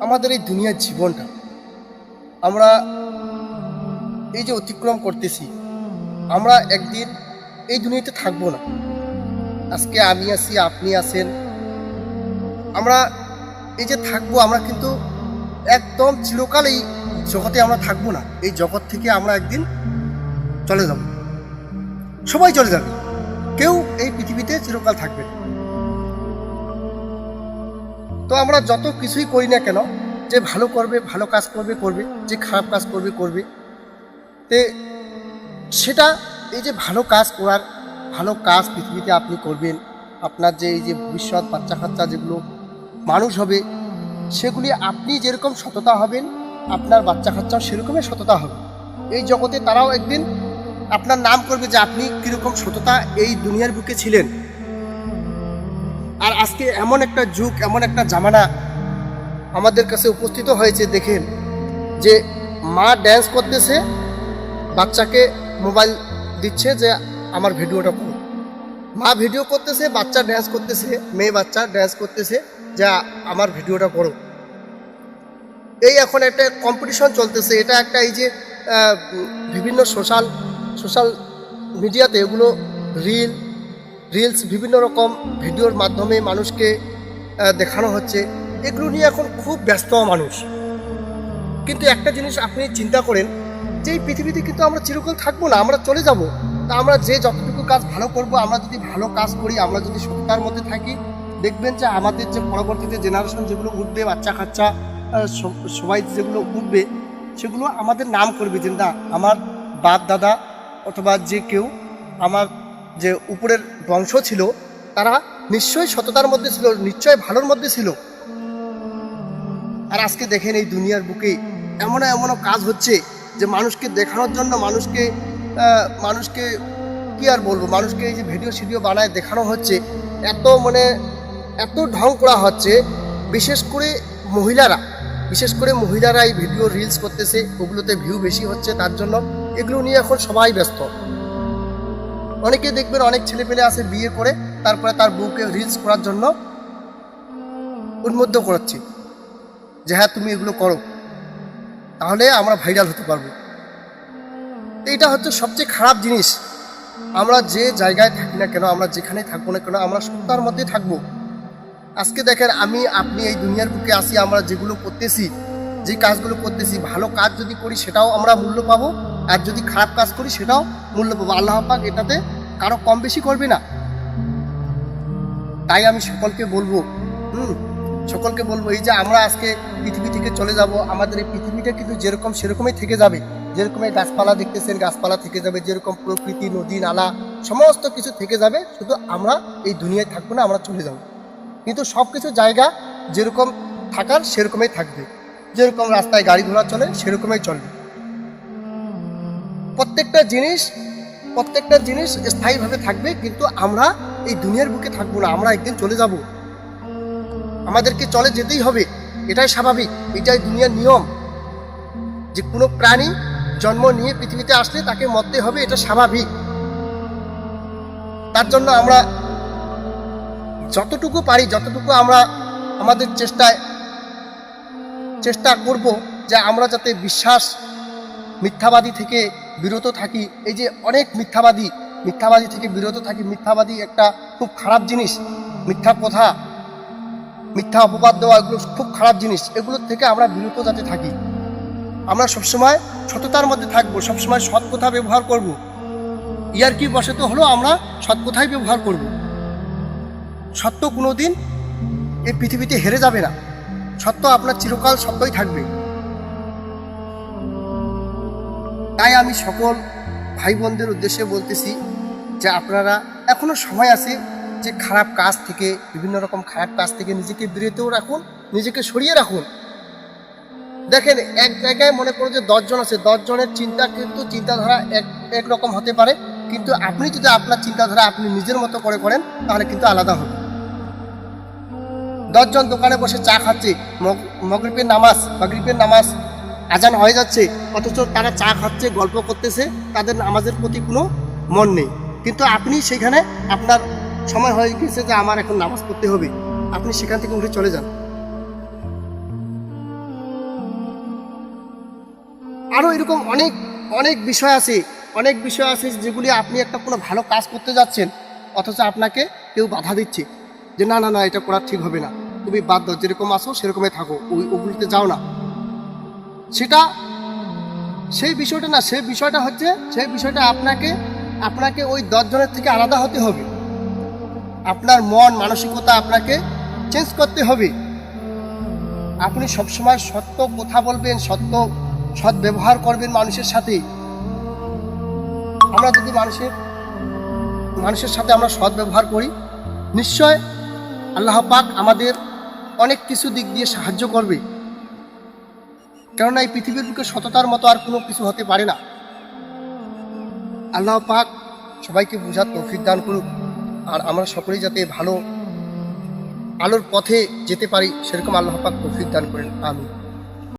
আমাদের এই দুনিয়ার জীবনটা আমরা এই যে অতিক্রম করতেছি, আমরা একদিন এই দুনিয়াতে থাকব না। আজকে আমি আছি, আপনি আছেন। আমরা এই যে থাকব, আমরা কিন্তু একদম চিরকাল এই জগতে আমরা থাকব না। এই জগৎ থেকে আমরা একদিন চলে যাব। সবাই চলে যাবে। কেউ এই পৃথিবীতে চিরকাল থাকবে। তো আমরা যত কিছুই করি না কেন, যে ভালো করবে, ভালো কাজ করবে করবে, যে খারাপ কাজ করবে করবে, তে সেটা এই যে ভালো কাজ করার, ভালো কাজ পৃথিবীতে আপনি করবেন, আপনার যে এই যে ভবিষ্যৎ, বাচ্চা কাচ্চা যেগুলো মানুষ হবে, সেগুলি আপনি যেরকম সততা হবেন, আপনার বাচ্চা কাচ্চাও সেরকমই সততা হবে। এই জগতে তারাও একদিন আপনার নাম করবে যে আপনি কীরকম সততা এই দুনিয়ার বুকে ছিলেন। আজকে এমন একটা যুগ, এমন একটা জামানা আমাদের কাছে উপস্থিত হয়েছে, দেখেন, যে মা ড্যান্স করতেছে, বাচ্চাকে মোবাইল দিচ্ছে যে, আমার ভিডিওটা করো। মা ভিডিও করতেছে, বাচ্চা ড্যান্স করতেছে, মেয়ে বাচ্চা ড্যান্স করতেছে, যা, আমার ভিডিওটা করো। এই এখন একটা কম্পিটিশন চলতেছে, এটা একটা এই যে বিভিন্ন সোশ্যাল সোশ্যাল মিডিয়াতে এগুলো রিল রিলস বিভিন্ন রকম ভিডিওর মাধ্যমে মানুষকে দেখানো হচ্ছে। এগুলো নিয়ে এখন খুব ব্যস্ত মানুষ। কিন্তু একটা জিনিস আপনি চিন্তা করেন যে এই পৃথিবীতে কিন্তু আমরা চিরকাল থাকব না, আমরা চলে যাব। তা আমরা যে যতটুকু কাজ ভালো করব, আমরা যদি ভালো কাজ করি, আমরা যদি সত্যার মধ্যে থাকি, দেখবেন যে আমাদের যে পরবর্তীতে জেনারেশন যেগুলো উঠবে, বাচ্চা কাচ্চা সবাই যেগুলো উঠবে, সেগুলো আমাদের নাম করবে যে, না, আমার বাপ দাদা অথবা যে কেউ আমার যে উপরের বংশ ছিল, তারা নিশ্চয়ই সততার মধ্যে ছিল, নিশ্চয়ই ভালোর মধ্যে ছিল। আর আজকে দেখেন এই দুনিয়ার বুকে এমন এমন কাজ হচ্ছে যে মানুষকে দেখানোর জন্য মানুষকে মানুষকে কি আর বলব, মানুষকে এই যে ভিডিও সিডিও বানায় দেখানো হচ্ছে, এত মানে এত ঢং করা হচ্ছে, বিশেষ করে মহিলারা, বিশেষ করে মহিলারা এই ভিডিও রিলস করতেছে, ওগুলোতে ভিউ বেশি হচ্ছে তার জন্য, এগুলো নিয়ে এখন সবাই ব্যস্ত। অনেকে দেখবেন অনেক ছেলে পেলে আছে বিয়ে করে, তারপরে তার বউকে রিলস করার জন্য উন্মুগ্ধ করাচ্ছে যে হ্যাঁ তুমি এগুলো করো, তাহলে আমরা ভাইরাল হতে পারব। এটা হচ্ছে সবচেয়ে খারাপ জিনিস। আমরা যে জায়গায় থাকি না কেন, আমরা যেখানে থাকব না কেন, আমরা সত্যার মধ্যে থাকব। আজকে দেখেন, আমি, আপনি এই দুনিয়ার বুকে আসি আমরা যেগুলো করতেছি, যে কাজগুলো করতেছি, ভালো কাজ যদি করি, সেটাও আমরা মূল্য পাবো, আর যদি খারাপ কাজ করি, সেটাও মূল্য পাবো। আল্লাহ পাক এটাতে কারও কম বেশি করবে না। তাই আমি সকলকে বলব, হুম, সকলকে বলব, এই যে আমরা আজকে পৃথিবী থেকে চলে যাব, আমাদের এই পৃথিবীটা কিন্তু যেরকম সেরকমই থেকে যাবে। যেরকম এই গাছপালা দেখতেছেন, গাছপালা থেকে যাবে, যেরকম প্রকৃতি, নদী, নালা, সমস্ত কিছু থেকে যাবে, শুধু আমরা এই দুনিয়ায় থাকব না, আমরা চলে যাব। কিন্তু সব কিছু জায়গা যেরকম থাকার, সেরকমই থাকবে। যেরকম রাস্তায় গাড়ি ঘোড়া চলে, সেরকমই চলবে। প্রত্যেকটা জিনিস প্রত্যেকটা জিনিস স্থায়ীভাবে থাকবে, কিন্তু আমরা এই দুনিয়ার বুকে থাকব না, আমরা একদিন চলে যাব। আমাদেরকে চলে যেতেই হবে, এটাই স্বাভাবিক, এটাই দুনিয়ার নিয়ম। যে কোনো প্রাণী জন্ম নিয়ে পৃথিবীতে আসলে তাকে মরতে হবে, এটা স্বাভাবিক। তার জন্য আমরা যতটুকু পারি, যতটুকু আমরা আমাদের চেষ্টায়, চেষ্টা করব যে আমরা যাতে বিশ্বাস, মিথ্যাবাদী থেকে বিরত থাকি, এই যে অনেক মিথ্যাবাদী মিথ্যাবাদী থেকে বিরত থাকি, মিথ্যাবাদী একটা খুব খারাপ জিনিস, মিথ্যা কথা, মিথ্যা অপবাদ দেওয়া, এগুলো খুব খারাপ জিনিস, এগুলোর থেকে আমরা বিরত যাতে থাকি। আমরা সবসময় সততার মধ্যে থাকব, সবসময় সৎ কথা ব্যবহার করব। ইয়ার কি বসে তো হলো? আমরা সৎ কথাই ব্যবহার করব। সত্য কোনো দিন এই পৃথিবীতে হেরে যাবে না। সত্য আপনার চিরকাল সত্যই থাকবে। তাই আমি সকল ভাই বোনদের উদ্দেশ্যে বলতেছি যে আপনারা এখনও সময় আছে যে খারাপ কাজ থেকে, বিভিন্ন রকম খারাপ কাজ থেকে নিজেকে বিরতও রাখুন, নিজেকে সরিয়ে রাখুন। দেখেন, এক জায়গায় মনে করো যে দশজন আছে, দশজনের চিন্তা কিন্তু চিন্তাধারা এক, একরকম হতে পারে। কিন্তু আপনি যদি আপনার চিন্তাধারা আপনি নিজের মতো করে করেন, তাহলে কিন্তু আলাদা হবে। দশজন দোকানে বসে চা খাচ্ছে, মগ- মগরিবের নামাজ, মাগরিবের নামাজ আজান হয়ে যাচ্ছে, অথচ তারা চা খাচ্ছে, গল্প করতেছে, তাদের নামাজের প্রতি কোনো মন নেই। কিন্তু আপনি সেখানে আপনার সময় হয়ে গেছে যে আমার এখন নামাজ পড়তে হবে। আপনি সেখান থেকে উঠে চলে যান। আরও এরকম অনেক অনেক বিষয় আছে। অনেক বিষয় আছে যেগুলি আপনি একটা কোনো ভালো কাজ করতে যাচ্ছেন, অথচ আপনাকে কেউ বাধা দিচ্ছে। যে না না না, এটা করা ঠিক হবে না। তুমি বাদ দাও, যেরকম আসো সেরকমই থাকো। ওই ওগুলিতে যাও না। সেটা সেই বিষয়টা না, সেই বিষয়টা হচ্ছে, সেই বিষয়টা আপনাকে আপনাকে ওই দশজনের থেকে আলাদা হতে হবে। আপনার মন, মানসিকতা আপনাকে চেঞ্জ করতে হবে। আপনি সবসময় সত্য কথা বলবেন, সত্য সৎ ব্যবহার করবেন মানুষের সাথে। আমরা যদি মানুষের মানুষের সাথে আমরা সৎ ব্যবহার করি, নিশ্চয় আল্লাহ পাক আমাদের অনেক কিছু দিক দিয়ে সাহায্য করবে। কেননা এই পৃথিবীর বুকে সততার মতো আর কোনো কিছু হতে পারে না। আল্লাহ পাক সবাইকে বোঝার তৌফিক দান করুক, আর আমরা সকলেই যাতে ভালো আলোর পথে যেতে পারি, সেরকম আল্লাহ পাক তৌফিক দান করেন আমি